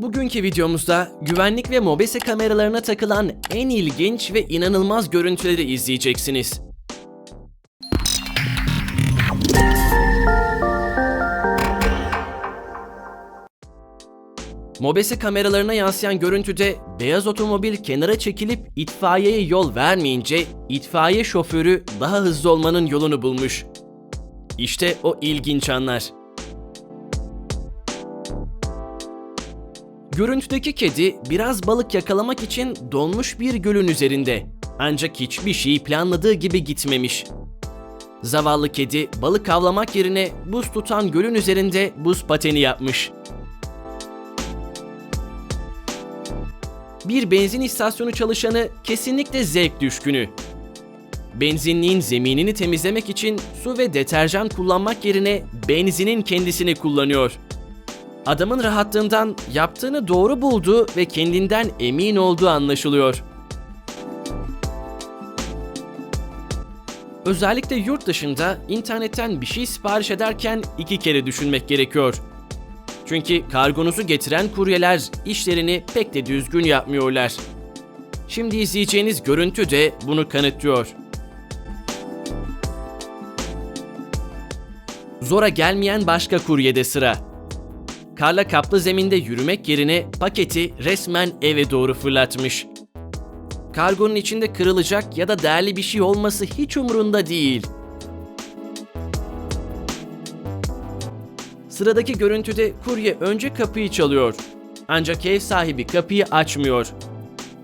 Bugünkü videomuzda güvenlik ve mobese kameralarına takılan en ilginç ve inanılmaz görüntüleri izleyeceksiniz. Mobese kameralarına yansıyan görüntüde beyaz otomobil kenara çekilip itfaiyeye yol vermeyince itfaiye şoförü daha hızlı olmanın yolunu bulmuş. İşte o ilginç anlar. Görüntüdeki kedi biraz balık yakalamak için donmuş bir gölün üzerinde. Ancak hiçbir şey planladığı gibi gitmemiş. Zavallı kedi balık avlamak yerine buz tutan gölün üzerinde buz pateni yapmış. Bir benzin istasyonu çalışanı kesinlikle zevk düşkünü. Benzinliğin zeminini temizlemek için su ve deterjan kullanmak yerine benzinin kendisini kullanıyor. Adamın rahatlığından yaptığını doğru bulduğu ve kendinden emin olduğu anlaşılıyor. Özellikle yurt dışında internetten bir şey sipariş ederken iki kere düşünmek gerekiyor. Çünkü kargonuzu getiren kuryeler işlerini pek de düzgün yapmıyorlar. Şimdi izleyeceğiniz görüntü de bunu kanıtlıyor. Zora gelmeyen başka kuryede sıra. Karla kaplı zeminde yürümek yerine paketi resmen eve doğru fırlatmış. Kargonun içinde kırılacak ya da değerli bir şey olması hiç umurunda değil. Sıradaki görüntüde kurye önce kapıyı çalıyor. Ancak ev sahibi kapıyı açmıyor.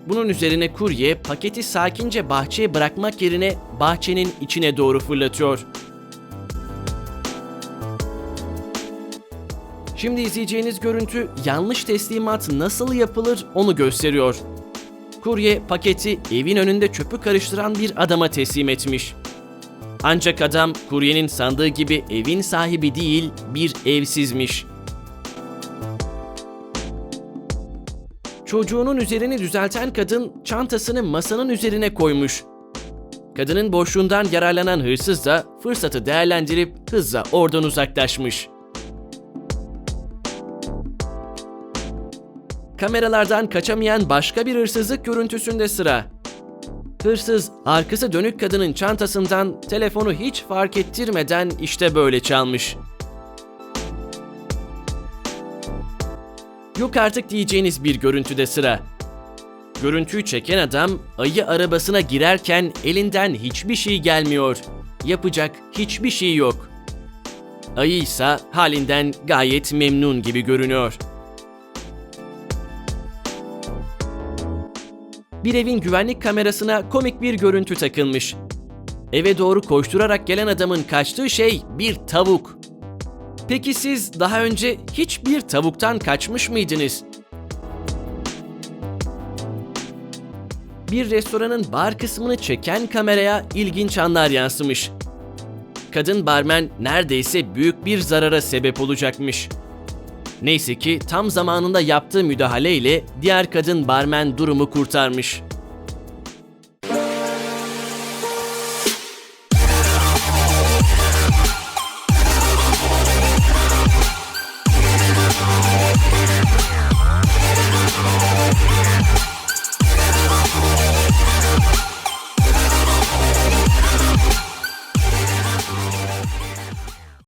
Bunun üzerine kurye paketi sakince bahçeye bırakmak yerine bahçenin içine doğru fırlatıyor. Şimdi izleyeceğiniz görüntü yanlış teslimat nasıl yapılır onu gösteriyor. Kurye paketi evin önünde çöpü karıştıran bir adama teslim etmiş. Ancak adam kuryenin sandığı gibi evin sahibi değil, bir evsizmiş. Çocuğunun üzerini düzelten kadın çantasını masanın üzerine koymuş. Kadının boşluğundan yararlanan hırsız da fırsatı değerlendirip hızla oradan uzaklaşmış. Kameralardan kaçamayan başka bir hırsızlık görüntüsünde sıra. Hırsız arkası dönük kadının çantasından telefonu hiç fark ettirmeden işte böyle çalmış. Yok artık diyeceğiniz bir görüntüde sıra. Görüntüyü çeken adam ayı arabasına girerken elinden hiçbir şey gelmiyor. Yapacak hiçbir şey yok. Ayı ise halinden gayet memnun gibi görünüyor. Bir evin güvenlik kamerasına komik bir görüntü takılmış. Eve doğru koşturarak gelen adamın kaçtığı şey bir tavuk. Peki siz daha önce hiçbir tavuktan kaçmış mıydınız? Bir restoranın bar kısmını çeken kameraya ilginç anlar yansımış. Kadın barmen neredeyse büyük bir zarara sebep olacakmış. Neyse ki tam zamanında yaptığı müdahaleyle diğer kadın barmen durumu kurtarmış.